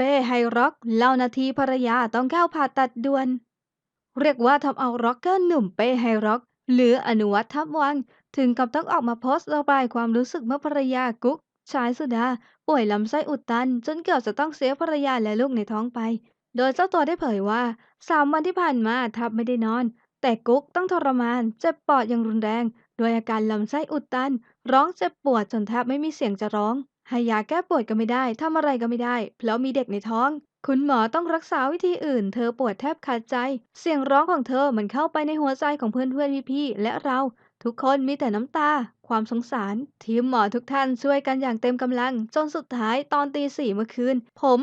เป้ไฮร็อกเล่านาทีภรรยาต้องเข้าผ่าตัดด่วน เรียกว่าทำเอาร็อกเกอร์หนุ่มเป้ไฮร็อก หรืออนุวัฒน์ทับวัง ถึงกับต้องออกมาโพสต์ระบายความรู้สึกเมื่อภรรยากุ๊กชายสุดา ป่วยลำไส้อุดตัน จนเกือบจะต้องเสียภรรยาและลูกในท้องไป โดยเจ้าตัวได้เผยว่าสามวันที่ผ่านมาทับไม่ได้นอน แต่กุ๊กต้องทรมานเจ็บปอดอย่างรุนแรง โดยอาการลำไส้อุดตัน ร้องเจ็บปวดจนแทบไม่มีเสียงจะร้อง ให้ยาแก้ปวดก็ไม่ได้ทำอะไรก็ไม่ได้ เพราะมีเด็กในท้อง คุณหมอต้องรักษาวิธีอื่น เธอปวดแทบขาดใจ เสียงร้องของเธอมันเข้าไปในหัวใจของเพื่อนๆพี่ๆและเรา ทุกคนมีแต่น้ำตา ความสงสาร ทีมหมอทุกท่านช่วยกันอย่างเต็มกำลัง จนสุดท้ายตอนตีสี่เมื่อคืน ผม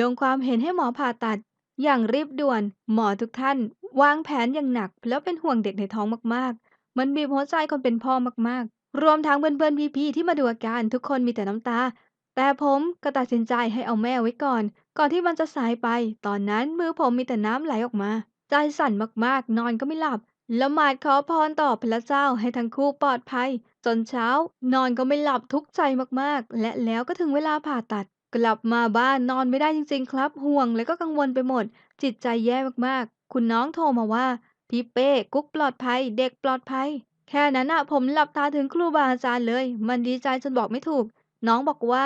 ลงความเห็นให้หมอผ่าตัด อย่างรีบด่วน หมอทุกท่าน วางแผนอย่างหนัก แล้วเป็นห่วงเด็กในท้องมากๆ มันบีบหัวใจคนเป็นพ่อมากๆ รวมทั้งเพื่อนๆพี่ๆที่มาดูอาการทุกคนมีแต่น้ำตา แต่ผมก็ตัดสินใจให้เอาแม่ไว้ก่อน ก่อนที่มันจะสายไป ตอนนั้นมือผมมีแต่น้ำไหลออกมา ใจสั่นมากๆ นอนก็ไม่หลับละหมาดขอพรต่อพระเจ้าให้ทั้งคู่ปลอดภัย จนเช้านอนก็ไม่หลับทุกข์ใจมากๆ และแล้วก็ถึงเวลาผ่าตัด กลับมาบ้านนอนไม่ได้จริงๆ ครับ ห่วงและก็กังวลไปหมด จิตใจแย่มากๆ คุณน้องโทรมาว่า พี่เป้กุ๊กปลอดภัย เด็กปลอดภัย แค่นั้นอะผมหลับตาถึงครูบาอาจารย์เลย มันดีใจจนบอกไม่ถูก น้องบอกว่า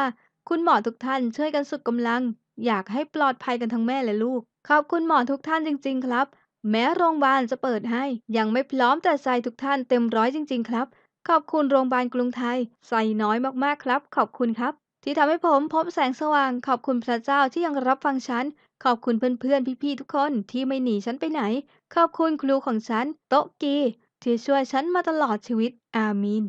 คุณหมอทุกท่านช่วยกันสุดกำลัง อยากให้ปลอดภัยกันทั้งแม่และลูก ขอบคุณหมอทุกท่านจริง ๆ ครับ แม้โรงพยาบาลจะเปิดให้ ยังไม่พร้อมแต่ใจทุกท่านเต็มร้อยจริง ๆ ครับ ขอบคุณโรงพยาบาลกรุงไทยใส่น้อยมากๆครับ ขอบคุณครับ ที่ทำให้ผมพบแสงสว่าง ขอบคุณพระเจ้าที่ยังรับฟังฉัน ขอบคุณเพื่อนๆ พี่ๆ ทุกคนที่ไม่หนีฉันไปไหน ขอบคุณครูของฉัน โตกีที่ช่วยฉันมาตลอดชีวิต อามีน